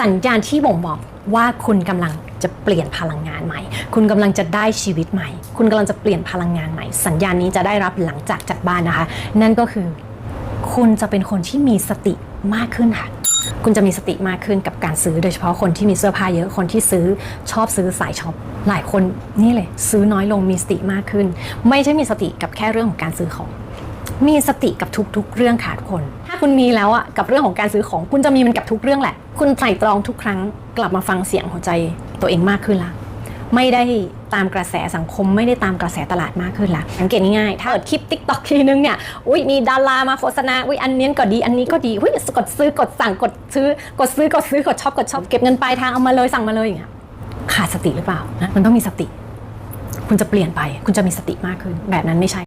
สัญญาณที่บ่งบอกว่าคุณกำลังจะเปลี่ยนพลังงานใหม่ คุณกำลังจะได้ชีวิตใหม่ คุณกำลังจะเปลี่ยนพลังงานใหม่ สัญญาณนี้จะได้รับหลังจากจากบ้านนะคะ นั่นก็คือ คุณจะเป็นคนที่มีสติมากขึ้นค่ะ คุณจะมีสติมากขึ้นกับการซื้อ โดยเฉพาะคนที่มีเสื้อผ้าเยอะ คนที่ซื้อชอบซื้อสายช็อป หลายคนนี่เลยซื้อน้อยลงมีสติมากขึ้น ไม่ใช่มีสติกับแค่เรื่องของการซื้อของ มีสติกับทุกๆ เรื่องค่ะทุกคน ถ้าคุณมีแล้วอะกับเรื่องของการซื้อของคุณจะมีมันกับทุกเรื่องแหละ คุณไตร่ตรองทุกครั้งกลับมาฟังเสียงหัวใจตัวเองมากขึ้นละไม่ได้ตามกระแสสังคมไม่ได้ตามกระแสตลาดมากขึ้นละสังเกตง่ายๆ ถ้าเกิดคลิปติ๊กต็อกทีนึงเนี่ย อุ้ยมีดารามาโฆษณา อุ้ยอันนี้ก็ดี อันนี้ก็ดี อุ้ยกดซื้อกดสั่งกดซื้อกดซื้อกดซื้อกดชอบกดชอบเก็บเงินปลายทางเอามาเลยสั่งมาเลยอย่างเงี้ยขาดสติหรือเปล่านะมันต้องมีสติ คุณจะเปลี่ยนไป คุณจะมีสติมากขึ้นแบบนั้นไม่ใช่